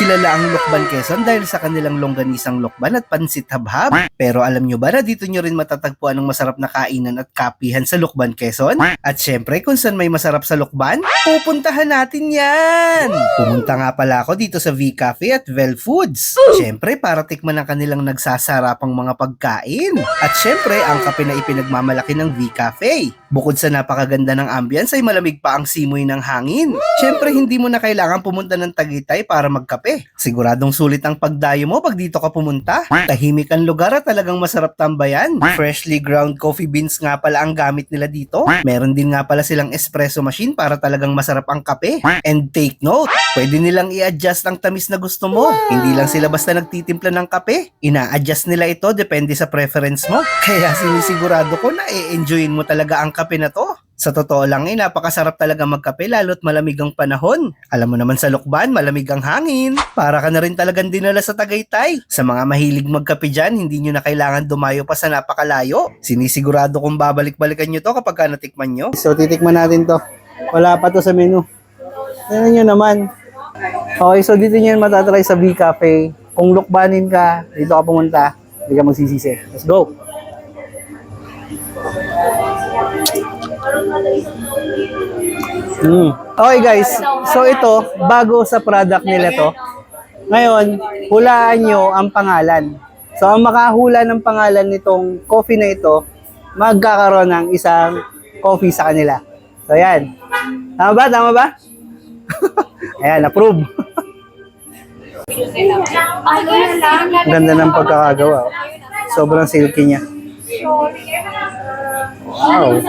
Kilala ang Lokban Quezon dahil sa kanilang longganisang lokban at pansit habhab. Pero alam nyo ba na dito nyo rin matatagpuan ang masarap na kainan at kapihan sa Lokban Quezon? At syempre kung saan may masarap sa Lokban, pupuntahan natin yan! Pumunta nga pala ako dito sa V Cafe at Vel Foods. Syempre para tikman ang kanilang nagsasarapang mga pagkain. At syempre ang kape na ipinagmamalaki ng V Cafe. Bukod sa napakaganda ng ambience ay malamig pa ang simoy ng hangin. Syempre hindi mo na kailangan pumunta ng Tagaytay para magkape. Siguradong sulit ang pagdayo mo pag dito ka pumunta. Tahimik ang lugar at talagang masarap tambayan. Freshly ground coffee beans nga pala ang gamit nila dito. Meron din nga pala silang espresso machine para talagang masarap ang kape. And take note, pwede nilang i-adjust ang tamis na gusto mo. Hindi lang sila basta nagtitimpla ng kape. Ina-adjust nila ito depende sa preference mo. Kaya sinisigurado ko na i-enjoyin mo talaga ang kape na to. Sa totoo lang eh, napakasarap talaga magkape lalo't malamig ang panahon. Alam mo naman sa Lukban, malamig ang hangin. Para ka na rin talagang dinala sa Tagaytay. Sa mga mahilig magkape dyan, hindi nyo na kailangan dumayo pa sa napakalayo. Sinisigurado kong babalik-balikan nyo to kapag ka natikman nyo. So titikman natin to. Wala pa to sa menu. Tingnan nyo naman. Okay, so dito nyo matatry sa V Cafe. Kung lukbanin ka, dito ka pumunta, hindi ka magsisisi. Let's go! Mm. Okay guys, so ito, bago sa product nila to. Ngayon, hulaan nyo ang pangalan. So ang makahula ng pangalan nitong coffee na ito, magkakaroon ng isang coffee sa kanila. So yan. Tama ba? Tama ba? Ayan, approve. Ang Ganda ng pagkakagawa. Sobrang silky niya. Wow.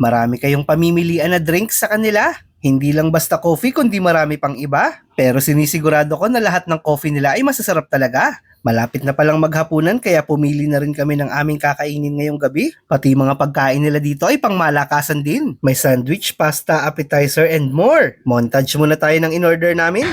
Marami kayong pamimilian na drinks sa kanila. Hindi lang basta coffee kundi marami pang iba. Pero sinisigurado ko na lahat ng coffee nila ay masasarap talaga. Malapit na palang maghapunan kaya pumili na rin kami ng aming kakainin ngayong gabi. Pati mga pagkain nila dito ay pangmalakasan din. May sandwich, pasta, appetizer, and more. Montage muna tayo ng in-order namin.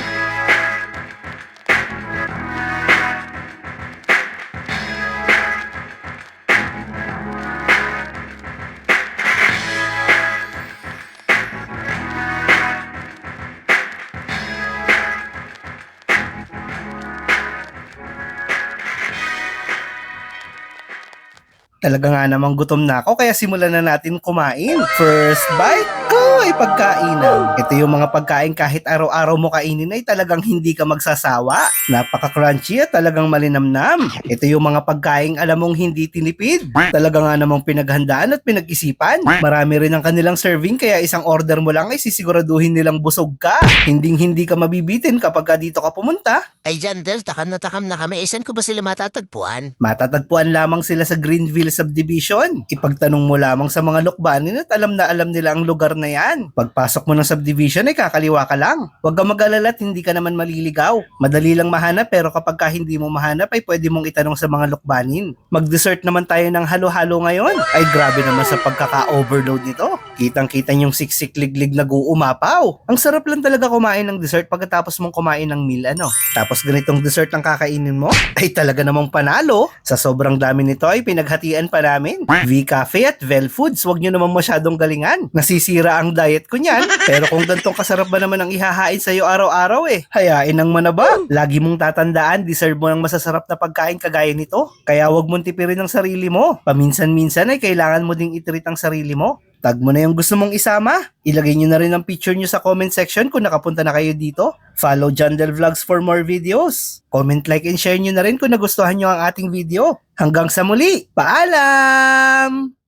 Talaga nga namang gutom na ako kaya simulan na natin kumain. First bite, oh, ay pagkainan. Ito yung mga pagkain kahit araw-araw mo kainin ay talagang hindi ka magsasawa. Napaka-crunchy at talagang malinamnam. Ito yung mga pagkain alam mong hindi tinipid. Talaga nga namang pinaghandaan at pinag-isipan. Marami rin ang kanilang serving kaya isang order mo lang ay sisiguraduhin nilang busog ka. Hinding hindi ka mabibitin kapag ka dito ka pumunta. Ay dyan, Del, takam na takam na kami. Isan ko ba sila matatagpuan? Matatagpuan lamang sila sa Greenville Subdivision. Ipagtanong mo lamang sa mga lukbanin at alam na alam nila ang lugar na yan. Pagpasok mo ng subdivision ay kakaliwa ka lang. Huwag kang mag-alala hindi ka naman maliligaw. Madali lang mahanap pero kapag ka hindi mo mahanap ay pwede mong itanong sa mga lukbanin. Mag-dessert naman tayo ng halo-halo ngayon. Ay grabe naman sa pagkaka-overload nito. Kitang-kita yung siksik liglig na guumapaw. Ang sarap lang talaga kumain ng dessert pagkatapos mong kumain ng meal ano. Tapos ganitong dessert ang kakainin mo? Ay talaga namang panalo. Sa sobrang dami nito ay pinaghatian pa namin. V Cafe at Vel Foods, wag nyo naman masyadong galingan. Nasisira ang diet ko niyan. Pero kung gantong kasarap ba naman ang ihahain sa'yo araw-araw eh, hayain ang manaba. Lagi mong tatandaan, deserve mo ng masasarap na pagkain kagaya nito. Kaya wag mong tipirin ang sarili mo. Paminsan-minsan ay kailangan mo ding itreat ang sarili mo. Tag mo na yung gusto mong isama. Ilagay nyo na rin ang picture nyo sa comment section kung nakapunta na kayo dito. Follow Jandel Vlogs for more videos. Comment, like, and share nyo na rin kung nagustuhan nyo ang ating video. Hanggang sa muli, paalam!